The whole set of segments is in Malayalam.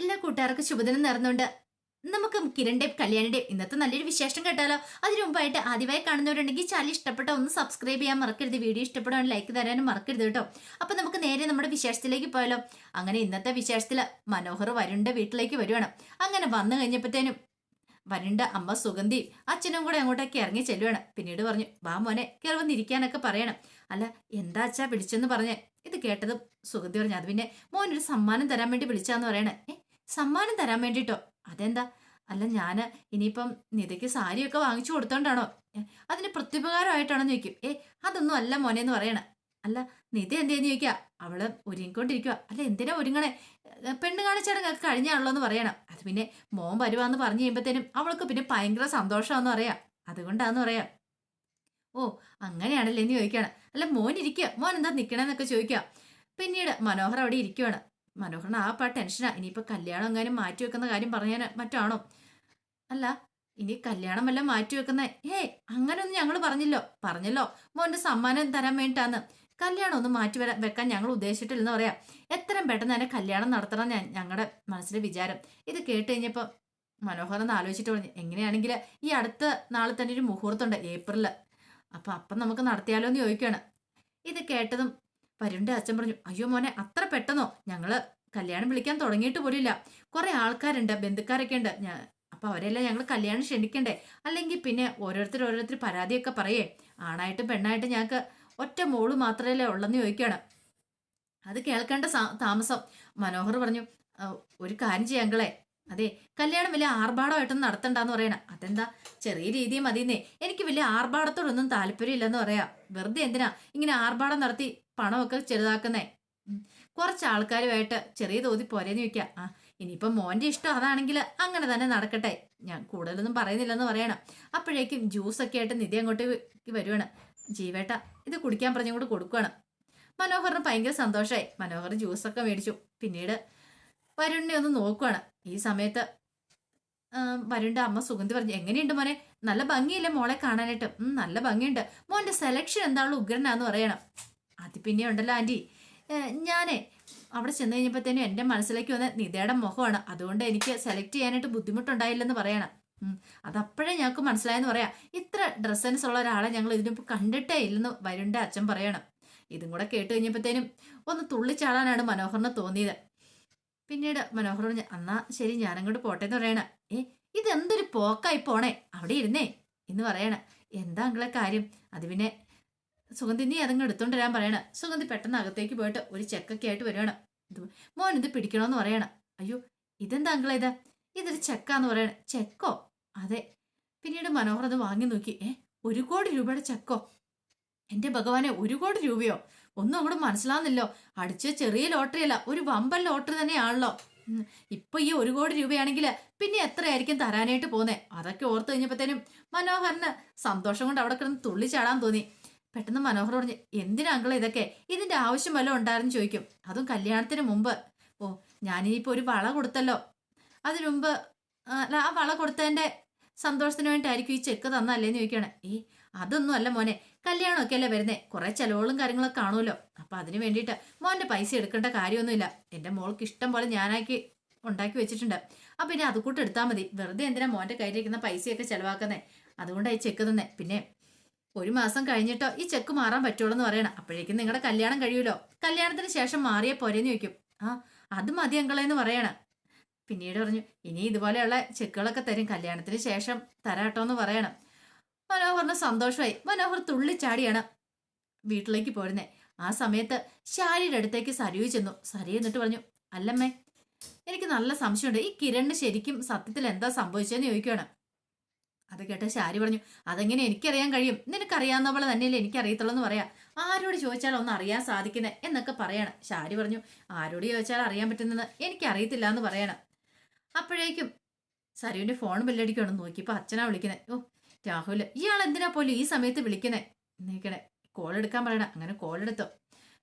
എല്ലാ കൂട്ടുകാർക്കും ശുഭദിനം നേർന്നുണ്ട് നമുക്ക് കിരണിന്റെയും കല്യാണിന്റെയും ഇന്നത്തെ നല്ലൊരു വിശേഷം കേട്ടാലോ? അതിനു മുമ്പായിട്ട് ആദ്യമായി കാണുന്നവരുണ്ടെങ്കിൽ ചാനൽ ഇഷ്ടപ്പെട്ട ഒന്ന് സബ്സ്ക്രൈബ് ചെയ്യാൻ മറക്കരുത്. വീഡിയോ ഇഷ്ടപ്പെടാൻ ലൈക്ക് തരാനും മറക്കരുത് കേട്ടോ. അപ്പൊ നമുക്ക് നേരെ നമ്മുടെ വിശേഷത്തിലേക്ക് പോയാലോ? അങ്ങനെ ഇന്നത്തെ വിശേഷത്തിൽ മനോഹർ വരുണ്ട വീട്ടിലേക്ക് വരുവാണ്. അങ്ങനെ വന്നു കഴിഞ്ഞപ്പോഴത്തേനും വരുണ്ട അമ്മ സുഗന്ധി അച്ഛനും കൂടെ അങ്ങോട്ടേക്ക് ഇറങ്ങി ചെല്ലുവാണ്. പിന്നീട് പറഞ്ഞു വാ മോനെ കയറി വന്നിരിക്കാനൊക്കെ പറയണം. അല്ല എന്താ അച്ഛാ വിളിച്ചെന്ന് പറഞ്ഞേ? ഇത് കേട്ടതും സുഗന്ധി പറഞ്ഞു അത് പിന്നെ മോനൊരു സമ്മാനം തരാൻ വേണ്ടി വിളിച്ചാന്ന് പറയണേ. സമ്മാനം തരാൻ വേണ്ടിട്ടോ. അതെന്താ? അല്ല ഞാൻ ഇനിയിപ്പം നിതയ്ക്ക് സാരിയൊക്കെ വാങ്ങിച്ചു കൊടുത്തോണ്ടാണോ? അതിന് പ്രത്യുപകാരമായിട്ടാണോ ചോദിക്കും. ഏ അതൊന്നും അല്ല മോനെ എന്ന് പറയണ. അല്ല നിത എന്തേന്ന് ചോദിക്കുക അവൾ ഒരുങ്ങിക്കൊണ്ടിരിക്കുക അല്ല എന്തിനാ ഒരുങ്ങണേ? പെണ്ണ് കാണിച്ചടങ്ങൊക്കെ കഴിഞ്ഞാണല്ലോ എന്ന് പറയണം. അത് പിന്നെ മോൻ വരുവാന്ന് പറഞ്ഞു കഴിയുമ്പത്തേനും അവൾക്ക് പിന്നെ ഭയങ്കര സന്തോഷമാണെന്ന് പറയാം. അതുകൊണ്ടാന്ന് പറയാം. ഓ അങ്ങനെയാണല്ലേ എന്ന് ചോദിക്കുകയാണ് അല്ല മോൻ ഇരിക്കുക മോൻ എന്താ നിൽക്കണമെന്നൊക്കെ ചോദിക്കുക പിന്നീട് മനോഹർ അവിടെ ഇരിക്കുവാണ്. മനോഹറിന് ആ പാ ടെൻഷനാ. ഇനിയിപ്പോൾ കല്യാണം എങ്ങാനും മാറ്റി വെക്കുന്ന കാര്യം പറഞ്ഞാൽ മറ്റാണോ? അല്ല ഇനി കല്യാണം വല്ല മാറ്റി വെക്കുന്ന ഹേ അങ്ങനെയൊന്നും ഞങ്ങൾ പറഞ്ഞില്ലോ. പറഞ്ഞല്ലോ. മോന്റെ സമ്മാനം തരാൻ വേണ്ടിട്ടാന്ന് കല്യാണം ഒന്ന് മാറ്റി വരാൻ വെക്കാൻ ഞങ്ങൾ ഉദ്ദേശിച്ചിട്ടില്ലെന്ന് പറയാം. എത്രയും പെട്ടെന്ന് തന്നെ കല്യാണം നടത്തണം ഞാൻ ഞങ്ങളുടെ മനസ്സിലെ വിചാരം. ഇത് കേട്ട് കഴിഞ്ഞപ്പോ മനോഹർ ഒന്ന് ആലോചിച്ചിട്ട് പറഞ്ഞു എങ്ങനെയാണെങ്കിൽ ഈ അടുത്ത നാളെ തന്നെ ഒരു മുഹൂർത്തമുണ്ട് ഏപ്രിലിൽ അപ്പൊ അപ്പം നമുക്ക് നടത്തിയാലോ എന്ന് ചോദിക്കുകയാണ് ഇത് കേട്ടതും വരുണിന്റെ അച്ഛൻ പറഞ്ഞു അയ്യോ മോനെ അത്ര പെട്ടെന്നോ? ഞങ്ങൾ കല്യാണം വിളിക്കാൻ തുടങ്ങിയിട്ട് പോലില്ല കുറെ ആൾക്കാരുണ്ട് ബന്ധുക്കാരൊക്കെ ഉണ്ട്. ഞാൻ അപ്പൊ അവരെല്ലാം ഞങ്ങൾ കല്യാണം ക്ഷണിക്കണ്ടേ? അല്ലെങ്കിൽ പിന്നെ ഓരോരുത്തർ ഓരോരുത്തർ പരാതിയൊക്കെ പറയേ? ആണായിട്ടും പെണ്ണായിട്ടും ഞങ്ങൾക്ക് ഒറ്റ മോൾ മാത്രമല്ലേ ഉള്ളെന്ന് ചോദിക്കുകയാണ് അത് കേൾക്കേണ്ട താമസം. മനോഹർ പറഞ്ഞു ഒരു കാര്യം ചെയ്യാങ്കളെ അതെ കല്യാണം വലിയ ആർഭാടമായിട്ടൊന്നും നടത്തണ്ടെന്ന് പറയണ. അതെന്താ? ചെറിയ രീതി മതിയെന്നേ. എനിക്ക് വലിയ ആർഭാടത്തോടൊന്നും താല്പര്യമില്ലെന്ന് പറയാ. വെറുതെ എന്തിനാ ഇങ്ങനെ ആർഭാടം നടത്തി പണമൊക്കെ ചെറുതാക്കുന്നേ. കുറച്ച് ആൾക്കാരുമായിട്ട് ചെറിയ തോതിൽ പോരേന്ന് ചോദിക്കാം. ആ ഇനിയിപ്പം മോന്റെ ഇഷ്ടം അതാണെങ്കിൽ അങ്ങനെ തന്നെ നടക്കട്ടെ. ഞാൻ കൂടുതലൊന്നും പറയുന്നില്ലെന്ന് പറയണം. അപ്പോഴേക്കും ജ്യൂസൊക്കെ ആയിട്ട് നിധി അങ്ങോട്ട് വരുവാണ്. ജീവേട്ട ഇത് കുടിക്കാൻ പറഞ്ഞുകൊണ്ട് കൊടുക്കുകയാണ് മനോഹറിന് ഭയങ്കര സന്തോഷമായി മനോഹർ ജ്യൂസൊക്കെ മേടിച്ചു. പിന്നീട് വരുണിനെ ഒന്ന് നോക്കുവാണ്. ഈ സമയത്ത് ആ, വരുണിന്റെ അമ്മ സുഗന്ധി പറഞ്ഞു എങ്ങനെയുണ്ട് മോനെ? നല്ല ഭംഗിയില്ലേ മോളെ കാണാനായിട്ട്? നല്ല ഭംഗിയുണ്ട്. മോന്റെ സെലക്ഷൻ എന്താണല്ലോ ഉഗ്രനാന്ന് പറയണം. അത് പിന്നെ ഉണ്ടല്ലോ ആന്റി ഞാൻ അവിടെ ചെന്ന് കഴിഞ്ഞപ്പോഴത്തേനും എന്റെ മനസ്സിലേക്ക് വന്ന നിതയുടെ മുഖമാണ്. അതുകൊണ്ട് എനിക്ക് സെലക്ട് ചെയ്യാനായിട്ട് ബുദ്ധിമുട്ടുണ്ടായില്ലെന്ന് പറയണം. അതപ്പോഴേ ഞങ്ങൾക്ക് മനസ്സിലായെന്ന് പറയാം. ഇത്ര ഡ്രസ് സെൻസ് ഉള്ള ഒരാളെ ഞങ്ങൾ ഇതിനിപ്പോൾ കണ്ടിട്ടേ ഇല്ലെന്ന് വരുണ്ട അച്ഛൻ പറയണം. ഇതും കൂടെ കേട്ട് കഴിഞ്ഞപ്പോഴത്തേനും ഒന്ന് തുള്ളിച്ചാടാനാണ് മനോഹറിന് തോന്നിയത്. പിന്നീട് മനോഹർ പറഞ്ഞു എന്നാ ശരി ഞാനങ്ങോട്ട് പോട്ടെ എന്ന് പറയണ. ഏ ഇതെന്തൊരു പോക്കായി പോണേ? അവിടെ ഇരുന്നേ എന്ന് പറയണ. എന്താ അങ്ങളെ കാര്യം? അത് പിന്നെ സുഗന്ധി നീ അതങ്ങ് എടുത്തോണ്ട് വരാൻ പറയണ. സുഗന്ധി പെട്ടെന്ന് അകത്തേക്ക് പോയിട്ട് ഒരു ചെക്കൊക്കെ ആയിട്ട് വരികയാണ്. മോൻ ഇത് പിടിക്കണോന്ന് പറയണ. അയ്യോ ഇതെന്താ അങ്കിളെ ഇത്? ഇതൊരു ചെക്കാന്ന് പറയണ. ചെക്കോ? അതെ. പിന്നീട് മനോഹർ അത് വാങ്ങി നോക്കി. ഏ ഒരു കോടി രൂപയുടെ ചെക്കോ? എന്റെ ഭഗവാനെ ഒരു കോടി രൂപയോ? ഒന്നും അങ്ങോട്ട് മനസ്സിലാവുന്നില്ലോ. അടിച്ച ചെറിയ ലോട്ടറി അല്ല ഒരു വമ്പൻ ലോട്ടറി തന്നെയാണല്ലോ. ഇപ്പൊ ഈ ഒരു കോടി രൂപയാണെങ്കിൽ പിന്നെ എത്രയായിരിക്കും തരാനായിട്ട് പോന്നെ? അതൊക്കെ ഓർത്ത് കഴിഞ്ഞപ്പോഴത്തേനും മനോഹറിന് സന്തോഷം കൊണ്ട് അവിടെ കിടന്ന് തുള്ളിച്ചാടാൻ തോന്നി. പെട്ടെന്ന് മനോഹർ പറഞ്ഞു എന്തിനാ ഇതൊക്കെ? ഇതിന്റെ ആവശ്യം വല്ലതും ഉണ്ടായിരുന്നു ചോദിക്കും. അതും കല്യാണത്തിന് മുമ്പ്. ഓ ഞാനിപ്പോ ഒരു വള കൊടുത്തല്ലോ. അതിനു മുമ്പ് ആ, വള കൊടുത്തതിന്റെ സന്തോഷത്തിന് വേണ്ടിയിട്ടായിരിക്കും ഈ ചെക്ക് തന്നല്ലേന്ന് ചോദിക്കുകയാണ്. ഏ അതൊന്നും അല്ല മോനെ. കല്യാണമൊക്കെ അല്ലേ വരുന്നേ? കുറെ ചെലവുകളും കാര്യങ്ങളൊക്കെ കാണുമല്ലോ. അപ്പൊ അതിന് വേണ്ടിയിട്ട് മോന്റെ പൈസ എടുക്കേണ്ട കാര്യമൊന്നുമില്ല. എന്റെ മോൾക്ക് ഇഷ്ടം പോലെ ഞാനാക്കി ഉണ്ടാക്കി വെച്ചിട്ടുണ്ട്. അപ്പൊ ഇനി അത് കൂട്ട് എടുത്താൽ മതി. വെറുതെ എന്തിനാ മോന്റെ കയ്യിലിരിക്കുന്ന പൈസയൊക്കെ ചെലവാക്കുന്നേ? അതുകൊണ്ടായി ചെക്ക് തന്നെ. പിന്നെ ഒരു മാസം കഴിഞ്ഞിട്ടോ ഈ ചെക്ക് മാറാൻ പറ്റുള്ളൂ എന്ന് പറയണം. അപ്പോഴേക്കും നിങ്ങളുടെ കല്യാണം കഴിയുമല്ലോ കല്യാണത്തിന് ശേഷം മാറിയ പോരെന്ന് ചോദിക്കും. ആ അത് മതി അങ്കളെന്ന് പറയണം. പിന്നീട് പറഞ്ഞു ഇനി ഇതുപോലെയുള്ള ചെക്കുകളൊക്കെ തരും. കല്യാണത്തിന് ശേഷം തരാട്ടോ എന്ന് പറയണം. മനോഹറിന് സന്തോഷമായി. മനോഹർ തുള്ളിച്ചാടിയാണ് വീട്ടിലേക്ക് പോരുന്നേ. ആ സമയത്ത് ശാരിയുടെ അടുത്തേക്ക് സരിയു ചെന്നു. സരി എന്നിട്ട് പറഞ്ഞു അല്ലമ്മേ എനിക്ക് നല്ല സംശയമുണ്ട്. ഈ കിരണിന് ശരിക്കും സത്യത്തിൽ എന്താ സംഭവിച്ചതെന്ന് ചോദിക്കുകയാണ് അത് കേട്ട ശാരി പറഞ്ഞു അതെങ്ങനെ എനിക്കറിയാൻ കഴിയും? നിനക്കറിയാവുന്ന പോലെ തന്നെയല്ലേ എനിക്കറിയത്തുള്ളൂ എന്ന് പറയാം. ആരോട് ചോദിച്ചാൽ ഒന്ന് അറിയാൻ സാധിക്കുന്നത് എന്നൊക്കെ പറയണം. ശാരി പറഞ്ഞു ആരോട് ചോദിച്ചാൽ അറിയാൻ പറ്റുന്നത് എനിക്കറിയത്തില്ല എന്ന് പറയണം. അപ്പോഴേക്കും സരുവിന്റെ ഫോൺ ബെല്ലടിക്കണം നോക്കിയപ്പോൾ അച്ഛനാ വിളിക്കുന്നത് ഓ രാഹുൽ ഇയാൾ എന്തിനാ പോലും ഈ സമയത്ത് വിളിക്കണേ നിൽക്കണേ കോൾ എടുക്കാൻ പറയണം. അങ്ങനെ കോൾ എടുത്തോ?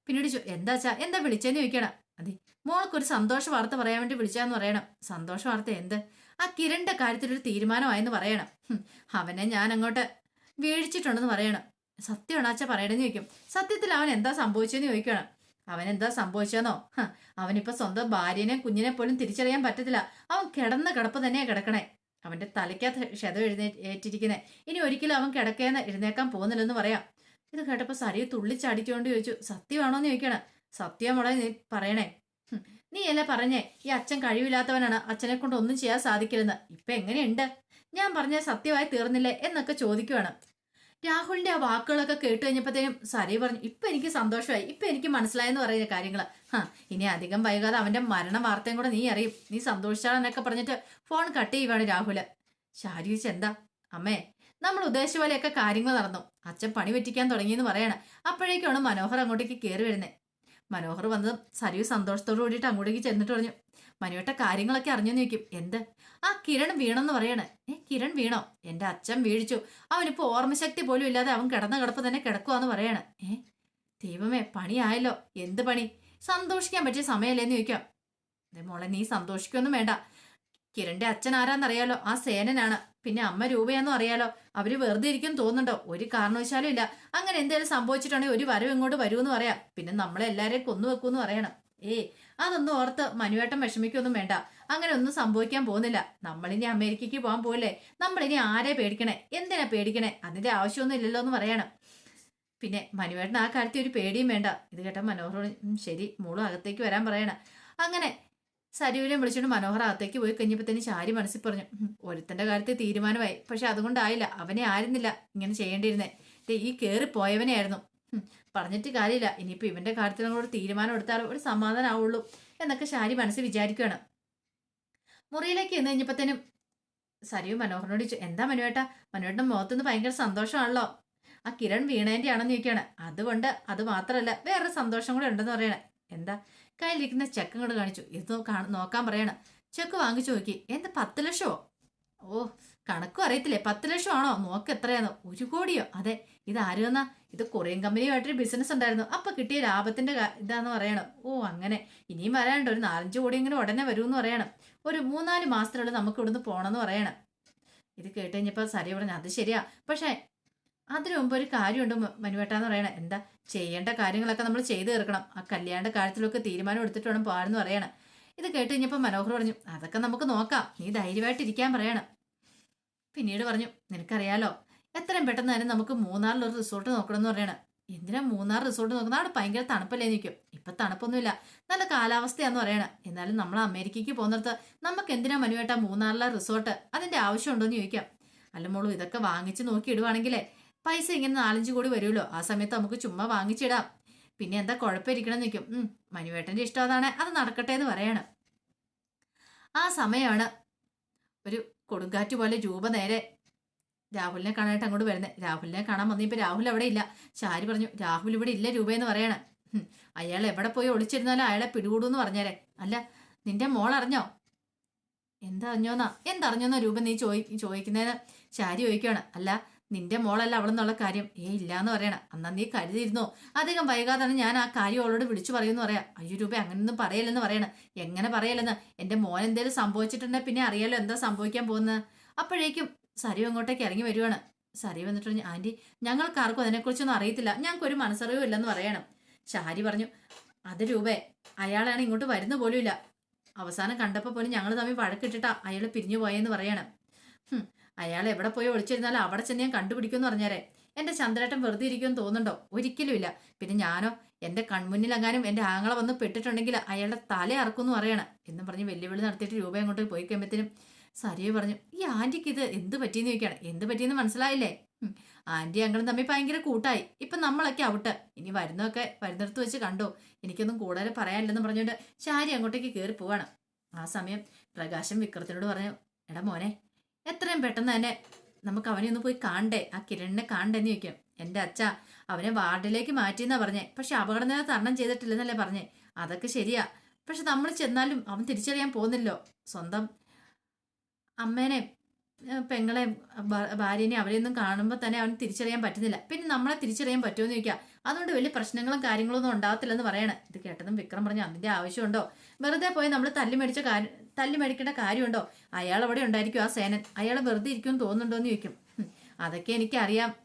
പിന്നീട് ചോ- എന്താ ചാ എന്താ വിളിച്ചെന്ന് ചോദിക്കണം? അതെ. മോൾക്കൊരു സന്തോഷ വാർത്ത പറയാൻ വേണ്ടി വിളിച്ചാന്ന് പറയണം. സന്തോഷ വാർത്ത എന്ത്? ആ കിരണിന്റെ കാര്യത്തിൽ ഒരു തീരുമാനമായെന്ന് പറയണം. അവനെ ഞാൻ അങ്ങോട്ട് വീഴിച്ചിട്ടുണ്ടെന്ന് പറയണം സത്യമാണ് അച്ഛ പറയണെന്ന് ചോദിക്കും. സത്യത്തിൽ അവൻ എന്താ സംഭവിച്ചെന്ന് ചോദിക്കണം. അവനെന്താ സംഭവിച്ചെന്നോ? ഹ, അവനിപ്പോ സ്വന്തം ഭാര്യനെ കുഞ്ഞിനെ പോലും തിരിച്ചറിയാൻ പറ്റത്തില്ല. അവൻ കിടന്ന കിടപ്പ് തന്നെയാ കിടക്കണേ. അവന്റെ തലയ്ക്കകത്ത് ക്ഷതം എഴുന്നേ ഏറ്റിരിക്കുന്നേ. ഇനി ഒരിക്കലും അവൻ കിടക്കേന്ന് എഴുന്നേക്കാൻ പോകുന്നില്ലെന്ന് പറയാം. ഇത് കേട്ടപ്പോ സരി തുള്ളിച്ചാടിക്കൊണ്ട് ചോദിച്ചു. സത്യമാണോന്ന് ചോദിക്കണം. സത്യം മോളെ നീ പറയണേ. നീ അല്ലേ പറഞ്ഞേ ഈ അച്ഛൻ കഴിവില്ലാത്തവനാണ് അച്ഛനെ കൊണ്ട് ഒന്നും ചെയ്യാൻ സാധിക്കില്ലെന്ന് ഇപ്പൊ എങ്ങനെയുണ്ട്? ഞാൻ പറഞ്ഞ സത്യമായി തീർന്നില്ലേ എന്നൊക്കെ ചോദിക്കുവാണ്. രാഹുലിന്റെ ആ വാക്കുകളൊക്കെ കേട്ട് കഴിഞ്ഞപ്പോഴത്തേനും സരി പറഞ്ഞു ഇപ്പൊ എനിക്ക് സന്തോഷമായി ഇപ്പൊ എനിക്ക് മനസ്സിലായെന്ന് പറയുന്ന കാര്യങ്ങൾ ഹാ ഇനി അധികം വൈകാതെ അവന്റെ മരണ വാർത്തയും കൂടെ നീ അറിയും. നീ സന്തോഷിച്ചാണെന്നൊക്കെ പറഞ്ഞിട്ട് ഫോൺ കട്ട് ചെയ്യുവാണ് രാഹുൽ. ശാരീരിച്ച് എന്താ? അമ്മേ നമ്മൾ ഉദ്ദേശിച്ച പോലെയൊക്കെ കാര്യങ്ങൾ നടന്നു. അച്ഛൻ പണി പറ്റിക്കാൻ തുടങ്ങിയെന്ന് പറയണം. അപ്പോഴേക്കാണ് മനോഹർ അങ്ങോട്ടേക്ക് കയറി വരുന്നത് മനോഹർ വന്നതും സരിയു സന്തോഷത്തോടു കൂടിയിട്ട് അങ്ങോട്ടേക്ക് ചെന്നിട്ട് പറഞ്ഞു മനുവേട്ട കാര്യങ്ങളൊക്കെ അറിഞ്ഞു നോക്കി എന്ത്? ആ കിരൺ വീണെന്ന് പറയണേ. ഏ കിരൺ വീണോ? എന്റെ അച്ഛൻ വീഴിച്ചു. അവനിപ്പോ ഓർമ്മശക്തി പോലും ഇല്ലാതെ അവൻ കിടന്ന കിടപ്പ് തന്നെ കിടക്കുവാന്ന് പറയണേ. ഏ ദൈവമേ പണിയായല്ലോ. എന്ത് പണി? സന്തോഷിക്കാൻ പറ്റിയ സമയമല്ലേന്ന് ചോദിക്കാം. ദേ മോളെ നീ സന്തോഷിക്കൊന്നും വേണ്ട. കിരണിന്റെ അച്ഛൻ ആരാന്നറിയാലോ? ആ സേനനാണ്. പിന്നെ അമ്മ രൂപയാന്ന് അറിയാലോ. അവർ വെറുതെ ഇരിക്കും തോന്നുന്നുണ്ടോ? ഒരു കാരണവശാലും ഇല്ല. അങ്ങനെ എന്തെങ്കിലും സംഭവിച്ചിട്ടുണ്ടെങ്കിൽ ഒരു വരവ് ഇങ്ങോട്ട് വരുമെന്ന് പറയാം. പിന്നെ നമ്മളെ കൊന്നു വെക്കൂന്ന് പറയണം. ഏ അതൊന്നും ഓർത്ത് മനുവേട്ടം വിഷമിക്കൊന്നും വേണ്ട. അങ്ങനെ ഒന്നും സംഭവിക്കാൻ പോകുന്നില്ല. നമ്മളിനി അമേരിക്കയ്ക്ക് പോകാൻ പോകല്ലേ നമ്മളിനി ആരെ പേടിക്കണേ? എന്തിനാ പേടിക്കണേ? അതിന്റെ ആവശ്യമൊന്നും ഇല്ലല്ലോ എന്ന് പറയണം. പിന്നെ മനുവേട്ടൻ ആ കാര്യത്തിൽ ഒരു പേടിയും വേണ്ട. ഇത് കേട്ട മനോഹരോട് ശരി മോളും അകത്തേക്ക് വരാൻ പറയണം. അങ്ങനെ സരിവിനെ വിളിച്ചുകൊണ്ട് മനോഹർ അകത്തേക്ക് പോയി കഴിഞ്ഞപ്പോൾ തന്നെ ശാരി മനസ്സിൽ പറഞ്ഞു "ഉം, ഒരുത്തന്റെ കാര്യത്തിൽ തീരുമാനമായി. പക്ഷെ അതുകൊണ്ടായില്ല അവനെ ആയിരുന്നില്ല ഇങ്ങനെ ചെയ്യേണ്ടിയിരുന്നേ. ഈ കയറി പോയവനെയായിരുന്നു. പറഞ്ഞിട്ട് കാര്യമില്ല. ഇനിയിപ്പോൾ ഇവന്റെ കാര്യത്തിൽ കൂടെ തീരുമാനം എടുത്താൽ ഒരു സമാധാനം ആവുള്ളൂ എന്നൊക്കെ ശാരി മനസ്സിൽ വിചാരിക്കുകയാണ് മുറിയിലേക്ക് എന്ന് കഴിഞ്ഞപ്പത്തേനും സരിയും മനോഹരനോട് ചോദിച്ചു എന്താ മനുവേട്ടാ? മനുവേട്ടന്റെ മുഖത്തുനിന്ന് ഭയങ്കര സന്തോഷമാണല്ലോ. ആ കിരൺ വീണേന്റെ ആണെന്ന് ചോദിക്കുകയാണ്. അതുകൊണ്ട് അത് മാത്രമല്ല വേറൊരു സന്തോഷം കൂടെ ഉണ്ടെന്ന് പറയണേ. എന്താ? കയ്യിലിരിക്കുന്ന ചെക്ക് ഇങ്ങോട്ട് കാണിച്ചു. ഇത് നോക്കാൻ പറയണം. ചെക്ക് വാങ്ങിച്ചു നോക്കി. എന്ത് പത്ത് ലക്ഷമോ ഓ കണക്കും അറിയത്തില്ലേ? പത്ത് ലക്ഷമാണോ? നോക്ക് എത്രയാണോ ഒരു കോടിയോ? അതെ. ഇത് ആരുമെന്നാ ഇത് കൊറിയൻ കമ്പനിയുമായിട്ടൊരു ബിസിനസ് ഉണ്ടായിരുന്നു. അപ്പൊ കിട്ടിയ ലാഭത്തിന്റെ ഇതാന്ന് പറയണം. ഓ അങ്ങനെ. ഇനിയും വരാനുണ്ട്. ഒരു നാലഞ്ച് കോടി ഇങ്ങനെ ഉടനെ വരുമെന്ന് പറയണം. ഒരു മൂന്നാൽ മാസത്തിനുള്ളിൽ നമുക്ക് ഇവിടുന്ന് പോകണമെന്ന് പറയണം. ഇത് കേട്ട് കഴിഞ്ഞപ്പോൾ സരി പറഞ്ഞു അത് ശരിയാ. പക്ഷേ അതിനു മുമ്പ് ഒരു കാര്യമുണ്ട് മനുവേട്ടാന്ന് പറയണേ. എന്താ? ചെയ്യേണ്ട കാര്യങ്ങളൊക്കെ നമ്മൾ ചെയ്തു തീർക്കണം. ആ കല്യാണ കാര്യത്തിലൊക്കെ തീരുമാനം എടുത്തിട്ട് വേണം പോകാനെന്ന് പറയണം. ഇത് കേട്ട് കഴിഞ്ഞപ്പോൾ മനോഹർ പറഞ്ഞു അതൊക്കെ നമുക്ക് നോക്കാം. നീ ധൈര്യമായിട്ടിരിക്കാൻ പറയണം. പിന്നീട് പറഞ്ഞു നിനക്കറിയാലോ എത്രയും പെട്ടെന്ന് തന്നെ നമുക്ക് മൂന്നാറിൽ ഒരു റിസോർട്ട് നോക്കണമെന്ന് പറയണം. എന്തിനാ മൂന്നാർ റിസോർട്ട് നോക്കുന്നത്? അവിടെ ഭയങ്കര തണുപ്പല്ലേ നിൽക്കും ഇപ്പൊ തണുപ്പൊന്നുമില്ല. നല്ല കാലാവസ്ഥയാന്ന് പറയണം. എന്നാലും നമ്മൾ അമേരിക്കയ്ക്ക് പോകുന്നിടത്ത് നമുക്ക് എന്തിനാ മനുവേട്ടാ മൂന്നാറിലെ റിസോർട്ട്? അതിന്റെ ആവശ്യമുണ്ടോന്ന് ചോദിക്കാം. അല്ല മോളൂ ഇതൊക്കെ വാങ്ങിച്ച് നോക്കി ഇടുവാണെങ്കിലേ പൈസ ഇങ്ങനെ നാലഞ്ച് കോടി വരുമല്ലോ. ആ സമയത്ത് നമുക്ക് ചുമ്മാ വാങ്ങിച്ചിടാം. പിന്നെ എന്താ കുഴപ്പമിരിക്കണം നിൽക്കും ഉം മനുവേട്ടന്റെ ഇഷ്ടം അതാണ്. അത് നടക്കട്ടെ എന്ന് പറയാണ്. ആ സമയമാണ് ഒരു കൊടുങ്കാറ്റ് പോലെ രൂപ നേരെ രാഹുലിനെ കാണാനായിട്ട് അങ്ങോട്ട് വരുന്നത് രാഹുലിനെ കാണാൻ വന്നിപ്പോൾ രാഹുൽ അവിടെ ഇല്ല. ചാരി പറഞ്ഞു രാഹുൽ ഇവിടെ ഇല്ല രൂപയെന്ന് പറയണം. അയാൾ എവിടെ പോയി ഒളിച്ചിരുന്നാലും അയാളെ പിടികൂടുമെന്ന് പറഞ്ഞേരെ. അല്ല നിന്റെ മോൾ അറിഞ്ഞോ? എന്തറിഞ്ഞോന്നാ എന്തറിഞ്ഞോന്നാ രൂപ നീ ചോദി ചോദിക്കുന്നതിന് ചാരി ചോദിക്കുകയാണ് അല്ല നിന്റെ മോളല്ല അവളെന്നുള്ള കാര്യം. ഏ ഇല്ലാന്ന് പറയണ. അന്നാ നീ കരുതിയിരുന്നോ? അധികം വൈകാതാണ് ഞാൻ ആ കാര്യം അവളോട് വിളിച്ചു പറയുമെന്ന് പറയാം. അയ്യോ രൂപ അങ്ങനെയൊന്നും പറയലെന്ന് പറയണ. എങ്ങനെ പറയലെന്ന് എന്റെ മോൻ എന്തേലും സംഭവിച്ചിട്ടുണ്ടെങ്കിൽ പിന്നെ അറിയാലോ എന്താ സംഭവിക്കാൻ പോകുന്നത്. അപ്പോഴേക്കും സരി അങ്ങോട്ടേക്ക് ഇറങ്ങി വരുവാണ്. സരി എന്നിട്ട് പറഞ്ഞു ആന്റി ഞങ്ങൾക്ക് ആർക്കും അതിനെക്കുറിച്ചൊന്നും അറിയത്തില്ല. ഞങ്ങൾക്ക് ഒരു മനസ്സറിവും ഇല്ലെന്ന് പറയണം. ഷാരി പറഞ്ഞു അത് രൂപേ അയാളാണ് ഇങ്ങോട്ട് വരുന്ന പോലും ഇല്ല അവസാനം കണ്ടപ്പോൾ പോലും ഞങ്ങൾ തമ്മിൽ വഴക്കിട്ടിട്ടാ അയാൾ പിരിഞ്ഞു പോയെന്ന് പറയണം. അയാൾ എവിടെ പോയി ഒളിച്ചിരുന്നാലും അവിടെ ചെന്ന് ഞാൻ കണ്ടുപിടിക്കുമെന്ന് പറഞ്ഞേരെ. എന്റെ ചന്ദ്രേട്ടൻ വെറുതെ ഇരിക്കുമെന്ന് തോന്നുന്നുണ്ടോ? ഒരിക്കലും ഇല്ല. പിന്നെ ഞാനോ? എന്റെ കൺമുന്നിൽ അങ്ങാനും എന്റെ ആങ്ങളെ വന്ന് പെട്ടിട്ടുണ്ടെങ്കിൽ അയാളുടെ തല അറക്കുമെന്ന് പറയണം. എന്നും പറഞ്ഞ് വെല്ലുവിളി നടത്തിയിട്ട് രൂപ അങ്ങോട്ട് പോയി കഴിയുമ്പോഴത്തേനും സരിയ പറഞ്ഞു ഈ ആന്റിക്ക് ഇത് എന്ത് പറ്റിയെന്ന് ചോദിക്കുകയാണ്. എന്ത് പറ്റിയെന്ന് മനസ്സിലായില്ലേ. ആന്റി അങ്ങളും തമ്മിൽ ഭയങ്കര കൂട്ടായി. ഇപ്പൊ നമ്മളൊക്കെ ഔട്ട്. ഇനി വരുന്നൊക്കെ വരുന്നിടത്ത് വെച്ച് കണ്ടോ? എനിക്കൊന്നും കൂടുതൽ പറയാനില്ലെന്ന് പറഞ്ഞുകൊണ്ട് ശാരി അങ്ങോട്ടേക്ക് കയറി പോവാണ്. ആ സമയം പ്രകാശം വിക്രത്തിനോട് പറഞ്ഞു എടാ മോനെ എത്രയും പെട്ടെന്ന് തന്നെ നമുക്ക് അവനെ ഒന്ന് പോയി കാണണ്ടേ? ആ കിരണിനെ കാണണ്ടെന്ന് ചോദിക്കും. എന്റെ അച്ഛ അവനെ വാർഡിലേക്ക് മാറ്റിയെന്നാ പറഞ്ഞേ. പക്ഷെ അപകടനില തരണം ചെയ്തിട്ടില്ലെന്നല്ലേ പറഞ്ഞേ. അതൊക്കെ ശരിയാ. പക്ഷെ നമ്മൾ ചെന്നാലും അവൻ തിരിച്ചറിയാൻ പോകുന്നില്ലോ. സ്വന്തം അമ്മേനെ പെങ്ങളെ ഭാര്യനെ അവരെയൊന്നും കാണുമ്പോൾ തന്നെ അവൻ തിരിച്ചറിയാൻ പറ്റുന്നില്ല. പിന്നെ നമ്മളെ തിരിച്ചറിയാൻ പറ്റുമെന്ന് ചോദിക്കാം. അതുകൊണ്ട് വലിയ പ്രശ്നങ്ങളും കാര്യങ്ങളൊന്നും ഉണ്ടാകത്തില്ലെന്ന് പറയണേ. ഇത് കേട്ടതും വിക്രം പറഞ്ഞു അതിന്റെ ആവശ്യമുണ്ടോ? വെറുതെ പോയി നമ്മൾ തല്ലി മേടിച്ച കാര്യം തല്ലി മേടിക്കേണ്ട കാര്യമുണ്ടോ? അയാൾ അവിടെ ഉണ്ടായിരിക്കും ആ സേനൻ. അയാൾ വെറുതെ ഇരിക്കും തോന്നുന്നുണ്ടോ എന്ന് ചോദിക്കും. അതൊക്കെ എനിക്കറിയാം.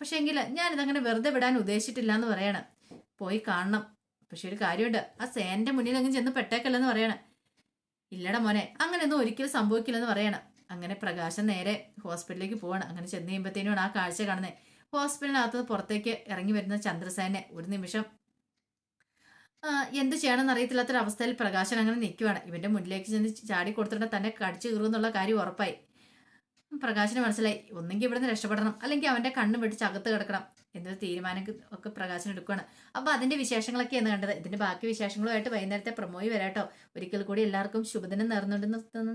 പക്ഷെ എങ്കിൽ ഞാനിതങ്ങനെ വെറുതെ വിടാൻ ഉദ്ദേശിച്ചിട്ടില്ല എന്ന് പറയണം. പോയി കാണണം. പക്ഷെ ഒരു കാര്യമുണ്ട്. ആ സേനന്റെ മുന്നിൽ അങ്ങ് ചെന്ന് പെട്ടേക്കല്ലെന്ന് പറയണം. ഇല്ലട മോനെ അങ്ങനെയൊന്നും ഒരിക്കലും സംഭവിക്കില്ലെന്ന് പറയണം. അങ്ങനെ പ്രകാശം നേരെ ഹോസ്പിറ്റലിലേക്ക് പോവാണ്. അങ്ങനെ ചെന്ന് കഴിയുമ്പോഴത്തേനുമാണ് ആ കാഴ്ച കാണുന്നത്. ഹോസ്പിറ്റലിനകത്ത് പുറത്തേക്ക് ഇറങ്ങി വരുന്ന ചന്ദ്രസേനെ ഒരു നിമിഷം. എന്ത് ചെയ്യണമെന്ന് അറിയത്തില്ലാത്തൊരവസ്ഥയിൽ പ്രകാശൻ അങ്ങനെ നിൽക്കുവാണ്. ഇവന്റെ മുന്നിലേക്ക് ചെന്ന് ചാടി കൊടുത്തിട്ട് തന്നെ കടിച്ചു കീറുന്നുള്ള കാര്യം ഉറപ്പായി. പ്രകാശിന് മനസ്സിലായി. ഒന്നെങ്കിൽ ഇവിടെ നിന്ന് രക്ഷപ്പെടണം. അല്ലെങ്കിൽ അവന്റെ കണ്ണ് വെട്ടിച്ച് അകത്ത് കിടക്കണം എന്നൊരു തീരുമാനം ഒക്കെ പ്രകാശൻ എടുക്കുകയാണ് അപ്പൊ അതിന്റെ എന്ന് കണ്ടത്. ഇതിന്റെ ബാക്കി വിശേഷങ്ങളുമായിട്ട് വൈകുന്നേരത്തെ പ്രമോയി വരാട്ടോ. ഒരിക്കൽ കൂടി എല്ലാവർക്കും ശുഭദിനം നേർന്നുകൊണ്ട് നിർത്തുന്നു.